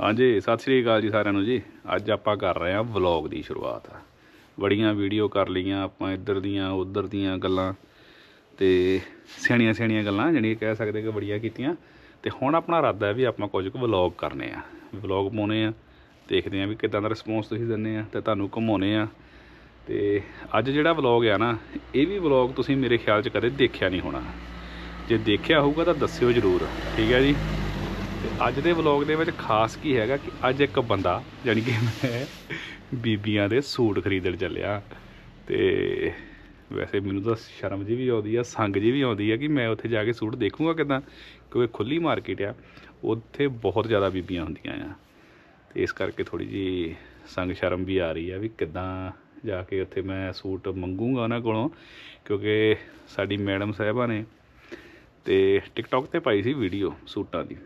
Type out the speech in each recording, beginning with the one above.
ਹਾਂਜੀ, ਸਤਿ ਸ੍ਰੀ ਅਕਾਲ ਜੀ ਸਾਰਿਆਂ ਨੂੰ ਜੀ। ਅੱਜ ਆਪਾਂ ਕਰ ਰਹੇ ਹਾਂ ਵਲੌਗ ਦੀ ਸ਼ੁਰੂਆਤ। ਬੜੀਆਂ ਵੀਡੀਓ ਕਰ ਲਈਆਂ ਆਪਾਂ ਇੱਧਰ ਦੀਆਂ, ਉੱਧਰ ਦੀਆਂ ਗੱਲਾਂ ਤੇ ਸਿਆਣੀਆਂ ਸਿਆਣੀਆਂ ਗੱਲਾਂ, ਜਿਹੜੀਆਂ ਕਹਿ ਸਕਦੇ ਕਿ ਬੜੀਆਂ ਕੀਤੀਆਂ। ਤੇ ਹੁਣ ਆਪਣਾ ਇਰਾਦਾ ਹੈ ਵੀ ਆਪਾਂ ਕੁਝ ਕੁ ਵਲੌਗ ਕਰਨੇ ਆ। ਵਲੌਗ ਪਾਉਣੇ ਆ, ਦੇਖਦੇ ਆ ਵੀ ਕਿਦਾਂ ਦਾ ਰਿਸਪੌਂਸ ਤੁਸੀਂ ਦਿੰਦੇ ਆ ਤੇ ਤੁਹਾਨੂੰ ਘੁਮਾਉਣੇ ਆ। ਤੇ ਅੱਜ ਜਿਹੜਾ ਵਲੌਗ ਆ ਨਾ, ਇਹ ਵੀ ਵਲੌਗ ਤੁਸੀਂ ਮੇਰੇ ਖਿਆਲ 'ਚ ਕਦੇ ਦੇਖਿਆ ਨਹੀਂ ਹੋਣਾ। ਜੇ ਦੇਖਿਆ ਹੋਊਗਾ ਤਾਂ ਦੱਸਿਓ ਜਰੂਰ, ਠੀਕ ਹੈ ਜੀ? ਤੇ ਅੱਜ ਦੇ ਵਲੌਗ ਦੇ ਵਿੱਚ ਖਾਸ ਕੀ ਹੈਗਾ ਕਿ ਅੱਜ ਇੱਕ ਬੰਦਾ, ਜਾਣੀ ਕਿ ਮੈਂ ਬੀਬੀਆਂ ਦੇ ਸੂਟ ਖਰੀਦਣ ਚੱਲਿਆ। ਤੇ ਵੈਸੇ ਮੈਨੂੰ ਤਾਂ ਸ਼ਰਮ ਜੀ ਵੀ ਆਉਂਦੀ ਆ, ਸੰਗ ਜੀ ਵੀ ਆਉਂਦੀ ਆ ਕਿ ਮੈਂ ਉੱਥੇ ਜਾ ਕੇ ਸੂਟ ਦੇਖੂੰਗਾ ਕਿਦਾਂ, ਕਿਉਂਕਿ ਖੁੱਲੀ ਮਾਰਕੀਟ ਆ, ਉੱਥੇ ਬਹੁਤ ਜ਼ਿਆਦਾ ਬੀਬੀਆਂ ਹੁੰਦੀਆਂ ਆ। ਤੇ ਇਸ ਕਰਕੇ ਥੋੜੀ ਜੀ ਸੰਗ ਸ਼ਰਮ ਵੀ ਆ ਰਹੀ ਆ ਵੀ ਕਿਦਾਂ ਜਾ ਕੇ ਉੱਥੇ ਮੈਂ ਸੂਟ ਮੰਗੂੰਗਾ ਉਹਨਾਂ ਕੋਲੋਂ, ਕਿਉਂਕਿ ਸਾਡੀ ਮੈਡਮ ਸਾਹਿਬਾ ਨੇ ਤੇ ਟਿਕਟੌਕ ਤੇ ਪਾਈ ਸੀ ਵੀਡੀਓ ਸੂਟਾਂ ਦੀ।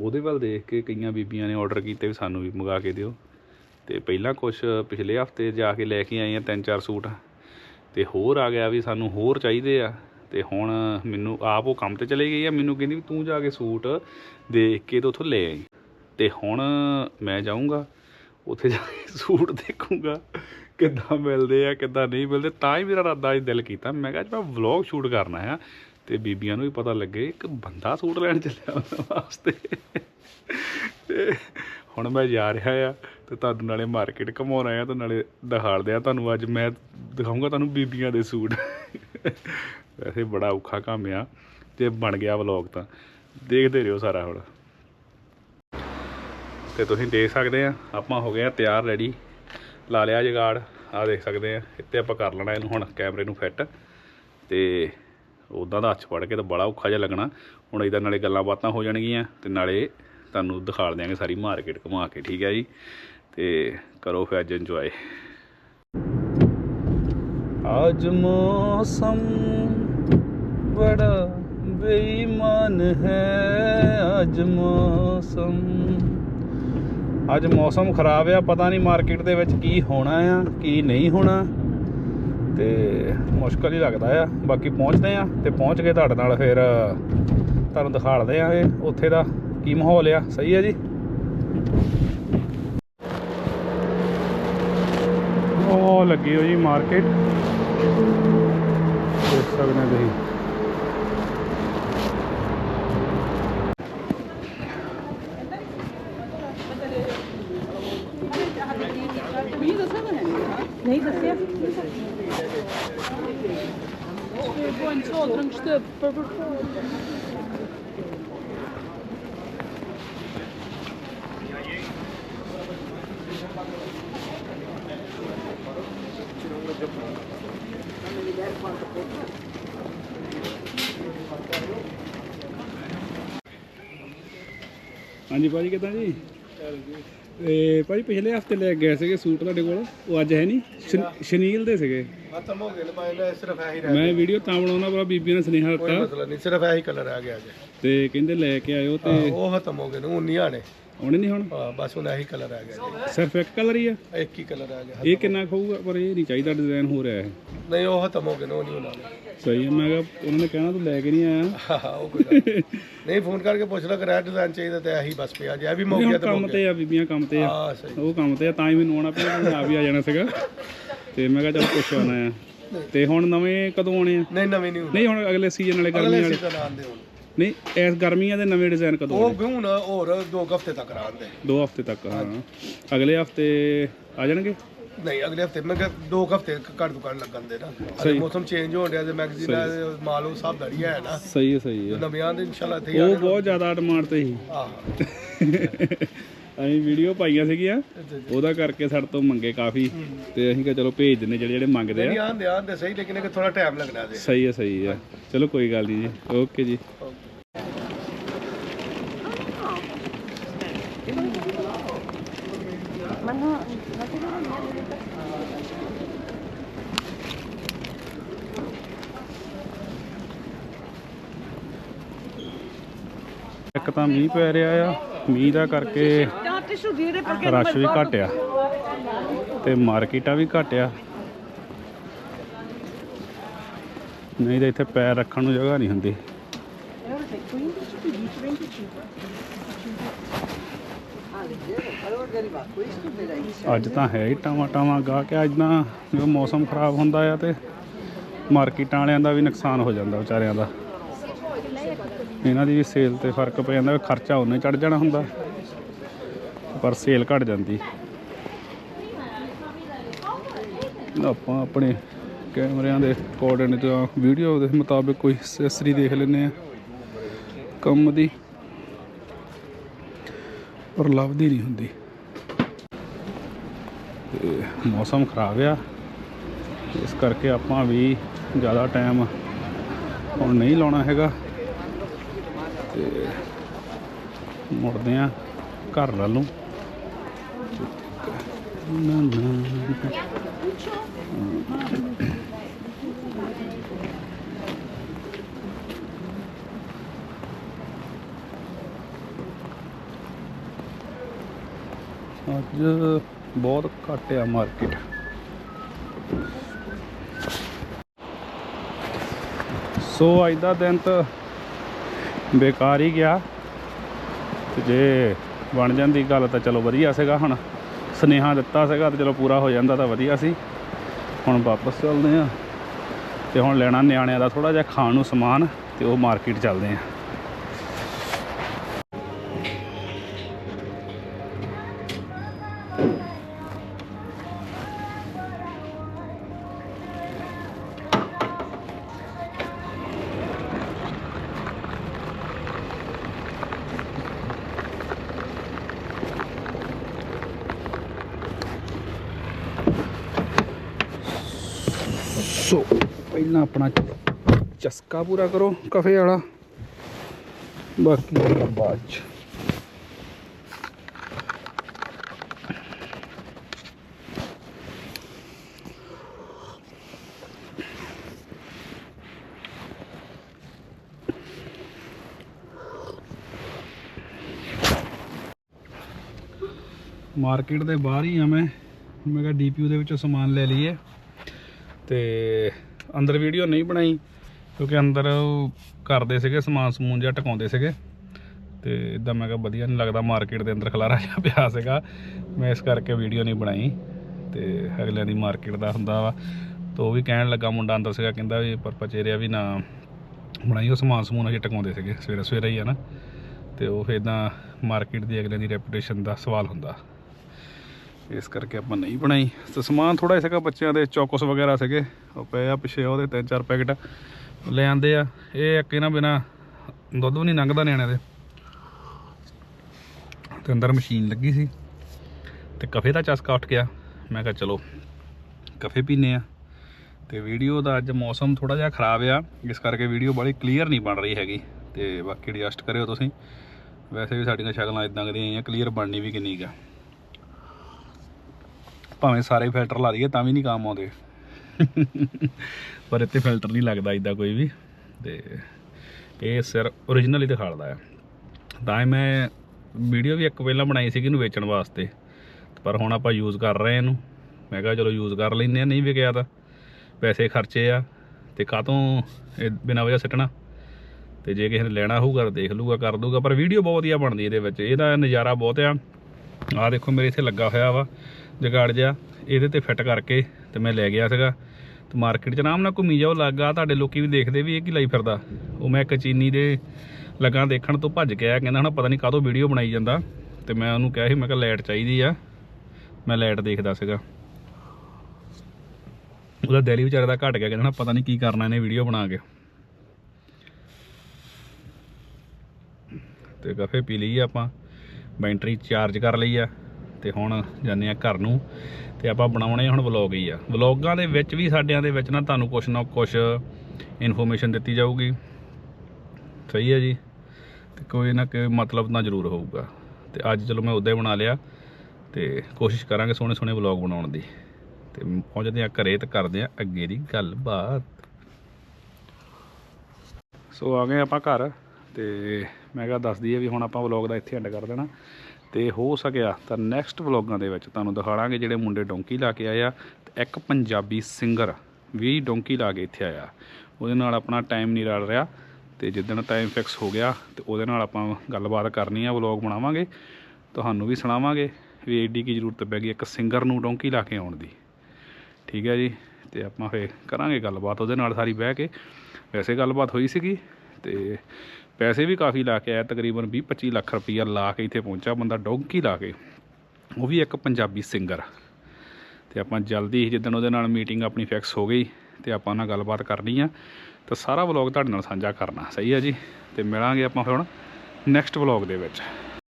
ਉਹਦੇ ਵੱਲ ਦੇਖ ਕੇ ਕਈਆਂ ਬੀਬੀਆਂ ਨੇ ਆਰਡਰ ਕੀਤੇ ਵੀ ਸਾਨੂੰ ਵੀ ਮੰਗਾ ਕੇ ਦਿਓ। ਤੇ ਪਹਿਲਾਂ ਕੁਝ ਪਿਛਲੇ ਹਫ਼ਤੇ ਜਾ ਕੇ ਲੈ ਕੇ ਆਏ ਆ ਤਿੰਨ ਚਾਰ ਸੂਟ। ਤੇ ਹੋਰ ਆ ਗਿਆ ਵੀ ਸਾਨੂੰ ਹੋਰ ਚਾਹੀਦੇ ਆ। ਤੇ ਹੁਣ ਮੈਨੂੰ ਆਪ ਉਹ ਕੰਮ ਤੇ ਚਲੇ ਗਈ ਆ, ਮੈਨੂੰ ਕਹਿੰਦੀ ਵੀ ਤੂੰ ਜਾ ਕੇ ਸੂਟ ਦੇਖ ਕੇ ਤੇ ਉੱਥੋਂ ਲੈ ਆਈ। ਤੇ ਹੁਣ ਮੈਂ ਜਾਊਂਗਾ, ਉੱਥੇ ਜਾ ਕੇ ਸੂਟ ਦੇਖੂੰਗਾ ਕਿੱਦਾਂ ਮਿਲਦੇ ਆ, ਕਿੱਦਾਂ ਨਹੀਂ ਮਿਲਦੇ। ਤਾਂ ਹੀ ਮੇਰਾ ਇਰਾਦਾ ਅੱਜ ਦਿਲ ਕੀਤਾ। ਮੈਂ ਕਿਹਾ ਅੱਜ ਮੈਂ ਵਲੌਗ ਸ਼ੂਟ ਕਰਨਾ ਆ। ਤੇ ਬੀਬੀਆਂ ਨੂੰ ਵੀ ਪਤਾ ਲੱਗੇ ਇੱਕ ਬੰਦਾ ਸੂਟ ਲੈਣ ਚੱਲਿਆ ਉਹਨਾਂ ਵਾਸਤੇ। ਤੇ ਹੁਣ ਮੈਂ ਜਾ ਰਿਹਾ ਆ ਤੇ ਤੁਹਾਨੂੰ ਨਾਲੇ ਮਾਰਕੀਟ ਘਮਾਉਣਾ ਆ ਤੇ ਨਾਲੇ ਦਿਖਾੜਦੇ ਆ ਤੁਹਾਨੂੰ ਅੱਜ। ਮੈਂ ਦਿਖਾਉਂਗਾ ਤੁਹਾਨੂੰ ਬੀਬੀਆਂ ਦੇ ਸੂਟ। ਵੈਸੇ ਬੜਾ ਔਖਾ ਕੰਮ ਆ, ਤੇ ਬਣ ਗਿਆ ਵਲੌਗ ਤਾਂ। ਦੇਖਦੇ ਰਹੋ ਸਾਰਾ ਹੁਣ। ਤੇ ਤੁਸੀਂ ਦੇਖ ਸਕਦੇ ਆ, ਆਪਾਂ ਹੋ ਗਏ ਆ ਤਿਆਰ ਰੈਡੀ ਲਾ ਲਿਆ ਜਗਾੜ ਆ ਦੇਖ ਸਕਦੇ ਆ। ਇੱਥੇ ਆਪਾਂ ਕਰ ਲੈਣਾ ਇਹਨੂੰ ਹੁਣ, ਕੈਮਰੇ ਨੂੰ ਫਿੱਟ। ਤੇ ਉਦਾਂ ਦਾ ਹੱਥ ਫੜ ਕੇ ਤਾਂ ਬੜਾ ਔਖਾ ਜਿਹਾ ਲੱਗਣਾ। ਹੁਣ ਇਹਦਾ ਨਾਲੇ ਗੱਲਾਂ ਬਾਤਾਂ ਹੋ ਜਾਣਗੀਆਂ ਤੇ ਨਾਲੇ ਤੁਹਾਨੂੰ ਦਿਖਾ ਦਿਆਂਗੇ ਸਾਰੀ ਮਾਰਕੀਟ ਘੁਮਾ ਕੇ, ਠੀਕ ਹੈ ਜੀ? ਤੇ ਕਰੋ ਫਿਰ ਅੱਜ ਇੰਜੋਏ ਅੱਜ ਮੌਸਮ ਬੜਾ ਬੇਈਮਾਨ ਹੈ, ਅੱਜ ਮੌਸਮ। ਅੱਜ ਮੌਸਮ ਖਰਾਬ ਆ, ਪਤਾ ਨਹੀਂ ਮਾਰਕੀਟ ਦੇ ਵਿੱਚ ਕੀ ਹੋਣਾ ਆ, ਕੀ ਨਹੀਂ ਹੋਣਾ। ਤੇ ਮੁਸ਼ਕਲ ਹੀ ਲੱਗਦਾ ਆ। ਬਾਕੀ ਪਹੁੰਚਦੇ ਆ ਤੇ ਪਹੁੰਚ ਕੇ ਤੁਹਾਡੇ ਨਾਲ ਫਿਰ, ਤੁਹਾਨੂੰ ਦਿਖਾੜਦੇ ਆ ਇਹ ਉੱਥੇ ਦਾ ਕੀ ਮਾਹੌਲ ਆ। ਸਹੀ ਹੈ ਜੀ? ਉਹ ਲੱਗੀ ਹੋਈ ਜੀ ਮਾਰਕੀਟ। ਦੇਖ ਸਕਦੇ ਹੋ ਤੁਸੀਂ ਨਹੀਂ ਦੱਸਿਆ ਹਾਂਜੀ ਭਾਜੀ ਕਿਦਾਂ ਜੀ ਤੇ ਭਾਜੀ ਪਿਛਲੇ ਹਫ਼ਤੇ ਲੈ ਗਏ ਸੀਗੇ ਸੂਟ ਤੁਹਾਡੇ ਕੋਲ ਉਹ ਅੱਜ ਹੈ ਨਹੀਂ ਸ਼ਨ- ਸ਼ਨੀਲ ਦੇ ਸੀਗੇ। ਖਤਮ ਹੋ ਗਏ ਇਹਦਾ ਸਿਰਫ ਇਹੀ ਰਹਿ ਮੈਂ ਵੀਡੀਓ ਤਾਂ ਬਣਾਉਣਾ ਪਰ ਬੀਬੀ ਨੇ ਸੁਨੇਹਾ ਦਿੱਤਾ। ਮਸਲਾ ਨਹੀਂ ਸਿਰਫ ਇਹੀ ਕਲਰ ਰਹਿ ਗਿਆ ਜੇ ਤੇ ਕਹਿੰਦੇ ਲੈ ਕੇ ਆਇਓ ਤੇ ਉਹ ਖਤਮ ਹੋ ਗਏ ਨੇ ਉਨੀਆਂ ਨੇ। ਆਉਣੇ ਨਹੀਂ ਹੁਣ? ਹਾਂ, ਬਸ ਹੁਣ ਇਹੀ ਕਲਰ ਰਹਿ ਗਿਆ ਸਿਰਫ ਇੱਕ ਕਲਰ ਹੀ ਆ? ਇੱਕ ਹੀ ਕਲਰ ਰਹਿ ਗਿਆ ਇਹ ਕਿੰਨਾ ਖਾਊਗਾ ਪਰ ਇਹ ਨਹੀਂ ਚਾਹੀਦਾ ਡਿਜ਼ਾਈਨ ਹੋ ਰਿਹਾ ਹੈ ਨਹੀਂ ਉਹ ਖਤਮ ਹੋ ਗਏ ਨੇ ਉਹ ਨਹੀਂ ਉਹਨਾਂ ਨੇ ਸਹੀ ਹੈ ਮੈਂ ਕਿਹਾ ਉਹਨਾਂ ਨੇ ਕਹਿਣਾ ਤੂੰ ਲੈ ਕੇ ਨਹੀਂ ਆਇਆ। ਹਾਂ, ਹਾਂ, ਉਹ ਕੋਈ ਗੱਲ ਨਹੀਂ। ਨਹੀਂ ਫੋਨ ਕਰਕੇ ਪੁੱਛ ਲੈ ਕਿ ਰੈਡ ਡਿਜ਼ਾਈਨ ਚਾਹੀਦਾ ਤੇ ਇਹੀ ਬਸ ਪਿਆ ਜੇ ਇਹ ਵੀ ਮੌਕੇ ਹੁਣ ਤੇ ਕੰਮ ਮੌਕੇ ਤੇ ਆ ਬੀਬੀਆਂ ਕੰਮ ਤੇ ਆ। ਹਾਂ ਸਹੀ। ਉਹ ਕੰਮ ਤੇ ਆ ਤਾਂ ਹੀ ਮੈਨੂੰ ਆਉਣਾ ਪਿਆ ਮੈਂ ਆ ਵੀ ਆ ਜਾਣਾ ਸੀਗਾ। ਤੇ ਮੈਂ ਕਿਹਾ ਚੱਲ ਪੁੱਛ ਆਉਣਾ ਆ। ਤੇ ਹੁਣ ਨਵੇਂ ਕਦੋਂ ਆਉਣੇ ਆ? ਨਹੀਂ ਨਵੀਂ ਨਹੀਂ ਨਹੀਂ ਹੁਣ ਅਗਲੇ ਸੀਜ਼ਨ ਵਾਲੇ ਗਰਮੀ ਅਗਲੇ ਵਾਲੇ। ਸੀਜ਼ਨ ਆਉਂਦੇ ਹੁਣ। ਨਹੀਂ ਇਸ ਗਰਮੀਆਂ ਦੇ ਨਵੇਂ ਡਿਜ਼ਾਈਨ ਕਦੋਂ ਉਹ ਆਉਣੇ? ਹੁਣ ਹੋਰ ਦੋ ਕੁ ਹਫ਼ਤੇ ਤੱਕ ਆਉਂਦੇ ਦੋ। ਹਫ਼ਤੇ ਤੱਕ ਹਾਂ। ਅਗਲੇ ਹਫ਼ਤੇ ਆ ਜਾਣਗੇ? ਨਹੀਂ ਅਗਲੇ ਹਫ਼ਤੇ ਮੈਂ ਕਿਹਾ ਦੋ ਕੁ ਹਫ਼ਤੇ ਘੱਟ ਦੁਕਾਨ ਲੱਗਣ ਦੇ ਨਾ। ਮੌਸਮ ਚੇਂਜ ਹੋਣ ਡਿਆ ਤੇ ਮੈਗਜ਼ੀਨ ਦਾ ਮਾਲ ਉਹ ਸਭ ਦੜੀਆ ਹੈ ਨਾ। ਸਹੀ ਹੈ ਸਹੀ ਹੈ। ਨਵਿਆਂ ਦੇ ਇਨਸ਼ਾਅੱਲਾ ਇੱਥੇ ਹੀ ਉਹ ਬਹੁਤ ਜ਼ਿਆਦਾ ਡਿਮਾਂਡ ਤੇ ਸੀ। ਆਹ। ਅਸੀਂ ਵੀਡੀਓ ਪਾਈਆਂ ਸੀਗੀਆਂ। ਉਹਦਾ ਕਰਕੇ ਸਾਡੇ ਤੋਂ ਮੰਗੇ ਕਾਫੀ। ਤੇ ਅਸੀਂ ਕਿਹਾ ਚਲੋ ਭੇਜ ਦਿੰਨੇ ਜਿਹੜੇ ਜਿਹੜੇ ਮੰਗਦੇ ਨਹੀਂ ਆ ਆਂਦੇ ਆਂਦੇ ਸਹੀ ਲੇਕਿਨ ਇਹ ਥੋੜਾ ਟਾਈਮ ਲੱਗਣਾ ਜੇ ਸਹੀ ਹੈ ਸਹੀ ਹੈ। ਚਲੋ ਕੋਈ ਗੱਲ ਨਹੀਂ ਜੀ। ਓਕੇ ਜੀ। ਇੱਕ ਤਾਂ ਮੀਂਹ ਪੈ ਰਿਹਾ ਆ। ਮੀਂਹ ਦਾ ਕਰਕੇ ਰਸ਼ ਵੀ ਘੱਟ ਆ ਤੇ ਮਾਰਕੀਟਾਂ ਵੀ ਘੱਟ ਆ ਨਹੀਂ ਤਾਂ ਇੱਥੇ ਪੈਰ ਰੱਖਣ ਨੂੰ ਜਗ੍ਹਾ ਨਹੀਂ ਹੁੰਦੀ। ਅੱਜ ਤਾਂ ਹੈ ਹੀ ਟਾਵਾਂ ਟਾਵਾਂ ਗਾ ਕੇ ਅੱਜ ਤਾਂ ਜੋ ਮੌਸਮ ਖਰਾਬ ਹੁੰਦਾ ਆ ਤੇ ਮਾਰਕੀਟਾਂ ਵਾਲਿਆਂ ਦਾ ਵੀ ਨੁਕਸਾਨ ਹੋ ਜਾਂਦਾ ਵਿਚਾਰਿਆਂ ਦਾ। ਇਹਨਾਂ ਦੀ ਵੀ ਸੇਲ ਤੇ ਫ਼ਰਕ ਪੈ ਜਾਂਦਾ, ਖਰਚਾ ਉਹਨੇ ਚੜ ਜਾਣਾ ਹੁੰਦਾ, ਪਰ ਸੇਲ ਘਟ ਜਾਂਦੀ। ਆਪਾਂ ਆਪਣੇ ਕੈਮਰਿਆਂ ਦੇ ਕੋਆਰਡੀਨੇਟ ਜਾਂ ਵੀਡੀਓ ਦੇ ਮੁਤਾਬਿਕ ਕੋਈ ਅਸੈਸਰੀ ਦੇਖ ਲੈਂਦੇ ਆ ਕੰਮ ਦੀ ਪਰ ਲੱਭਦੀ ਨਹੀਂ ਹੁੰਦੀ। ਤੇ ਮੌਸਮ ਖਰਾਬ ਆ, ਇਸ ਕਰਕੇ ਆਪਾਂ ਵੀ ਜ਼ਿਆਦਾ ਟਾਈਮ ਹੁਣ ਨਹੀਂ ਲਾਉਣਾ ਹੈਗਾ। ਤੇ ਮੁੜਦੇ ਆ ਘਰ ਵੱਲ ਨੂੰ। ਨਾ ਨਾ ਅੱਜ ਬਹੁਤ ਘੱਟ ਆ ਮਾਰਕੀਟ ਸੋ ਅੱਜ ਦਾ ਦਿਨ ਤਾਂ ਬੇਕਾਰ ਹੀ ਗਿਆ। ਤੇ ਜੇ ਬਣ ਜਾਂਦੀ ਗੱਲ ਤਾਂ ਚਲੋ ਵਧੀਆ ਸੀਗਾ ਹੁਣ। ਸੁਨੇਹਾ ਦਿੱਤਾ ਸੀਗਾ ਤੇ ਚਲੋ ਪੂਰਾ ਹੋ ਜਾਂਦਾ ਤਾਂ ਵਧੀਆ ਸੀ। ਹੁਣ ਵਾਪਸ ਚੱਲਦੇ ਆ ਤੇ ਹੁਣ ਲੈਣਾ ਨਿਆਣਿਆਂ ਦਾ ਥੋੜਾ ਜਿਹਾ ਖਾਣ ਨੂੰ ਸਮਾਨ ਤੇ ਉਹ ਮਾਰਕੀਟ ਚੱਲਦੇ ਆ ਸੋ ਪਹਿਲਾਂ ਆਪਣਾ ਚਸਕਾ ਪੂਰਾ ਕਰੋ ਕਫੇ ਵਾਲਾ। ਬਾਕੀ ਦਾ ਬਾਅਦ ਚ। ਮਾਰਕੀਟ ਦੇ ਬਾਹਰ ਹੀ ਆ ਮੈਂ। ਮੈਂ ਕਿਹਾ ਡੀਪੀਯੂ ਦੇ ਵਿੱਚੋਂ ਸਮਾਨ ਲੈ ਲਈਏ। ਤੇ ਅੰਦਰ ਵੀਡੀਓ ਨਹੀਂ ਬਣਾਈ, ਕਿਉਂਕਿ ਅੰਦਰ ਕਰਦੇ ਸੀਗੇ ਸਮਾਨ ਸਮੂਨ ਜਿਹਾ ਟਕਾਉਂਦੇ ਸੀਗੇ। ਤੇ ਇਦਾਂ ਮੈਂ ਕਿਹਾ ਵਧੀਆ ਨਹੀਂ ਲੱਗਦਾ ਮਾਰਕੀਟ ਦੇ ਅੰਦਰ ਖਲਾਰਾ ਜਿਹਾ ਪਿਆ ਸੀਗਾ। ਮੈਂ ਇਸ ਕਰਕੇ ਵੀਡੀਓ ਨਹੀਂ ਬਣਾਈ, ਤੇ ਅਗਲਿਆਂ ਦੀ ਮਾਰਕੀਟ ਦਾ ਹੁੰਦਾ ਵਾ। ਤਾਂ ਉਹ ਵੀ ਕਹਿਣ ਲੱਗਾ ਮੁੰਡਾ ਅੰਦਰ ਸੀਗਾ, ਕਹਿੰਦਾ ਵੀ ਪਰ ਪਚੇਰਿਆ ਵੀ ਨਾ ਬਣਾਈ, ਉਹ ਸਮਾਨ ਸਮੂਨ ਅਜੇ ਟਕਾਉਂਦੇ ਸੀਗੇ ਸਵੇਰੇ ਸਵੇਰੇ ਹੀ ਆ ਨਾ। ਤੇ ਉਹ ਫਿਰ ਇਦਾਂ ਮਾਰਕੀਟ ਦੀ ਅਗਲਿਆਂ ਦੀ ਰੈਪੂਟੇਸ਼ਨ ਦਾ ਸਵਾਲ ਹੁੰਦਾ। ਇਸ ਕਰਕੇ ਆਪਾਂ ਨਹੀਂ ਬਣਾਈ। ਤੇ ਸਮਾਨ ਥੋੜਾ ਸੀਗਾ, ਬੱਚਿਆਂ ਦੇ ਚੌਕਸ ਵਗੈਰਾ ਸੀਗੇ। ਉਹ ਪਏ ਆ ਪਿਛੇ ਉਹਦੇ ਤਿੰਨ ਚਾਰ ਪੈਕਟ ਲੈ ਆਂਦੇ ਆ। ਇਹ ਇੱਕ ਇਹਨਾਂ ਬਿਨਾ ਦੁੱਧ ਵੀ ਨਹੀਂ ਲੰਘਦਾ ਨਿਆਣਿਆਂ ਦੇ। ਤੇ ਅੰਦਰ ਮਸ਼ੀਨ ਲੱਗੀ ਸੀ। ਤੇ ਕਫੇ ਦਾ ਚਸਕਾ ਉੱਠ ਗਿਆ। ਮੈਂ ਕਿਹਾ, ਚਲੋ, ਕਫੇ ਪੀਨੇ ਆ। ਤੇ ਵੀਡੀਓ ਦਾ ਅੱਜ ਮੌਸਮ ਥੋੜਾ ਜਿਹਾ ਖਰਾਬ ਆ। ਇਸ ਕਰਕੇ ਵੀਡੀਓ ਬੜੀ ਕਲੀਅਰ ਨਹੀਂ ਬਣ ਰਹੀ ਹੈਗੀ। ਤੇ ਬਾਕੀ ਐਡਜਸਟ ਕਰਿਓ ਤੁਸੀਂ। ਵੈਸੇ ਵੀ ਸਾਡੀਆਂ ਸ਼ਕਲਾਂ ਇਦਾਂ ਦੀਆਂ ਆਈਆਂ ਕਲੀਅਰ ਬਣਨੀ ਵੀ ਕਿੰਨੀ ਗਾ ਭਾਵੇਂ ਸਾਰੇ ਫਿਲਟਰ ਲਾ ਦਈਏ, ਤਾਂ ਵੀ ਨਹੀਂ ਕੰਮ ਆਉਂਦੇ। ਪਰ ਇੱਥੇ ਫਿਲਟਰ ਨਹੀਂ ਲੱਗਦਾ ਇਦਾਂ ਕੋਈ ਵੀ। ਤੇ ਇਹ ਸਿਰ origignal ਹੀ ਦਿਖਾਲਦਾ ਆ। ਤਾਂ ਹੀ ਮੈਂ ਵੀਡੀਓ ਵੀ ਇੱਕ ਪਹਿਲਾਂ ਬਣਾਈ ਸੀਗੀ ਇਹਨੂੰ ਵੇਚਣ ਵਾਸਤੇ। ਪਰ ਹੁਣ ਆਪਾਂ ਯੂਜ਼ ਕਰ ਰਹੇ ਇਹਨੂੰ। ਮੈਂ ਕਿਹਾ ਚਲੋ ਯੂਜ਼ ਕਰ ਲੈਂਦੇ ਆ ਨਹੀਂ ਵਿਕਿਆ ਤਾਂ ਪੈਸੇ ਖਰਚੇ ਆ। ਤੇ ਕਾਤੋਂ ਇਹ ਬਿਨਾਂ ਵਜ੍ਹਾ ਸਿੱਟਣਾ? ਤੇ ਜੇ ਕਿਸੇ ਨੇ ਲੈਣਾ ਹੋਊਗਾ ਤਾਂ ਦੇਖ ਲੂਗਾ ਕਰ ਦੂਗਾ ਪਰ ਵੀਡੀਓ ਬਹੁਤ ਵਧੀਆ ਬਣਦੀ ਇਹਦੇ ਵਿੱਚ। ਇਹਦਾ ਨਜ਼ਾਰਾ ਬਹੁਤ ਆ। ਆਹ ਦੇਖੋ, ਮੇਰੇ ਇੱਥੇ ਲੱਗਾ ਹੋਇਆ ਵਾ। ਜਗਾੜ ਜਿਹਾ ਇਹਦੇ ਤੇ ਫਿੱਟ ਕਰਕੇ ਤੇ ਮੈਂ ਲੈ ਗਿਆ ਸੀਗਾ। ਤੇ ਮਾਰਕੀਟ 'ਚ ਆਰਾਮ ਨਾਲ ਘੁੰਮੀ ਜਾਓ, ਲੱਗਾ ਤੁਹਾਡੇ ਲੋਕੀ ਵੀ ਦੇਖਦੇ ਵੀ ਇਹ ਕੀ ਲਾਈ ਫਿਰਦਾ। ਉਹ ਮੈਂ ਇੱਕ ਚੀਨੀ ਦੇ ਲੱਗਾ ਦੇਖਣ ਤੋਂ ਭੱਜ ਕੇ ਆਇਆ, ਕਹਿੰਦਾ ਹਣਾ ਪਤਾ ਨਹੀਂ ਕਾਹਦੋਂ ਵੀਡੀਓ ਬਣਾਈ ਜਾਂਦਾ। ਤੇ ਮੈਂ ਉਹਨੂੰ ਕਿਹਾ ਸੀ, ਮੈਂ ਕਿਹਾ ਲਾਈਟ ਚਾਹੀਦੀ ਆ। ਮੈਂ ਲਾਈਟ ਦੇਖਦਾ ਸੀਗਾ। ਉਹਦਾ ਦਿਲ ਵਿਚਾਰੇ ਦਾ ਘਟ ਗਿਆ, ਕਹਿੰਦਾ ਹਣਾ ਪਤਾ ਨਹੀਂ ਕੀ ਕਰਨਾ ਇਹਨੇ ਵੀਡੀਓ ਬਣਾ ਕੇ। ਤੇ ਕਾਫੇ ਪੀ ਲਈ ਆਪਾਂ। ਬੈਟਰੀ ਚਾਰਜ ਕਰ ਲਈ ਆ। ਤੇ ਹੁਣ ਜਾਂਦੇ ਆ ਘਰ ਨੂੰ ਤੇ ਆਪਾਂ ਬਣਾਉਣੇ ਹੁਣ ਵਲੌਗ ਹੀ ਆ। ਵਲੌਗਾਂ ਦੇ ਵਿੱਚ ਵੀ ਸਾਡਿਆਂ ਦੇ ਵਿੱਚ ਨਾ ਤੁਹਾਨੂੰ ਕੁਛ ਨਾ ਕੁਛ ਇਨਫੋਰਮੇਸ਼ਨ ਦਿੱਤੀ ਜਾਊਗੀ। ਸਹੀ ਹੈ ਜੀ। ਤੇ ਕੋਈ ਨਾ ਕੋਈ ਮਤਲਬ ਨਾ ਜ਼ਰੂਰ ਹੋਊਗਾ। ਤੇ ਅੱਜ ਚਲੋ ਮੈਂ ਉਦਾਂ ਹੀ ਬਣਾ ਲਿਆ ਤੇ ਕੋਸ਼ਿਸ਼ ਕਰਾਂਗੇ ਸੋਹਣੇ ਸੋਹਣੇ ਵਲੌਗ ਬਣਾਉਣ ਦੀ। ਤੇ ਪਹੁੰਚਦੇ ਆ ਘਰੇ ਤੇ ਕਰਦੇ ਆ ਅੱਗੇ ਦੀ ਗੱਲਬਾਤ। ਸੋ ਆ ਗਏ ਆਪਾਂ ਘਰ ਤੇ ਮੈਂ ਕਿਹਾ ਦੱਸ ਦਈਏ ਵੀ ਹੁਣ ਆਪਾਂ ਵਲੌਗ ਦਾ ਇੱਥੇ ਐਂਡ ਕਰ ਦੇਣਾ। ਤੇ ਹੋ ਸਕਿਆ ਤਾਂ ਨੈਕਸਟ ਵਲੌਗਾਂ ਦੇ ਵਿੱਚ ਤੁਹਾਨੂੰ ਦਿਖਾਵਾਂਗੇ ਜਿਹੜੇ ਮੁੰਡੇ ਡੋਂਕੀ ਲਾ ਕੇ ਆਇਆ ਤੇ ਇੱਕ ਪੰਜਾਬੀ ਸਿੰਗਰ ਵੀ ਡੋਂਕੀ ਲਾ ਕੇ ਇੱਥੇ ਆਇਆ। ਉਹਦੇ ਨਾਲ ਆਪਣਾ ਟਾਈਮ ਨਹੀਂ ਰਲ ਰਿਹਾ ਤੇ ਜਿੱਦਣ ਟਾਈਮ ਫਿਕਸ ਹੋ ਗਿਆ ਤੇ ਉਹਦੇ ਨਾਲ ਆਪਾਂ ਗੱਲਬਾਤ ਕਰਨੀ ਆ ਵਲੌਗ ਬਣਾਵਾਂਗੇ। ਤੁਹਾਨੂੰ ਵੀ ਸੁਣਾਵਾਂਗੇ ਵੀ ਏਡੀ ਕੀ ਜ਼ਰੂਰਤ ਪੈ ਗਈ ਇੱਕ ਸਿੰਗਰ ਨੂੰ ਡੋਂਕੀ ਲਾ ਕੇ ਆਉਣ ਦੀ। ਠੀਕ ਹੈ ਜੀ, ਤੇ ਆਪਾਂ ਫੇਰ ਕਰਾਂਗੇ ਗੱਲਬਾਤ। ਉਹਦੇ ਨਾਲ ਸਾਰੀ ਬਹਿ ਕੇ ਵੈਸੇ ਗੱਲਬਾਤ ਹੋਈ ਸੀਗੀ ਤੇ ਪੈਸੇ ਵੀ ਕਾਫੀ ਲਾ ਕੇ ਆਇਆ, ਤਕਰੀਬਨ 20 25 ਲੱਖ ਰੁਪਈਆ ਲਾ ਕੇ ਇੱਥੇ ਪਹੁੰਚਾ ਬੰਦਾ ਡੋਂਕੀ ਲਾ ਕੇ। ਉਹ ਵੀ ਇੱਕ ਪੰਜਾਬੀ ਸਿੰਗਰ। ਤੇ ਆਪਾਂ ਜਲਦੀ ਹੀ ਜਿੱਦਣ ਉਹਦੇ ਨਾਲ ਮੀਟਿੰਗ ਆਪਣੀ ਫਿਕਸ ਹੋ ਗਈ ਤੇ ਆਪਾਂ ਨਾਲ ਗੱਲਬਾਤ ਕਰਨੀ ਆ, ਤਾਂ ਸਾਰਾ ਵਲੌਗ ਤੁਹਾਡੇ ਨਾਲ ਸਾਂਝਾ ਕਰਨਾ। ਸਹੀ ਆ ਜੀ? ਤੇ ਮਿਲਾਂਗੇ ਆਪਾਂ ਹੁਣ ਨੈਕਸਟ ਵਲੌਗ ਦੇ ਵਿੱਚ।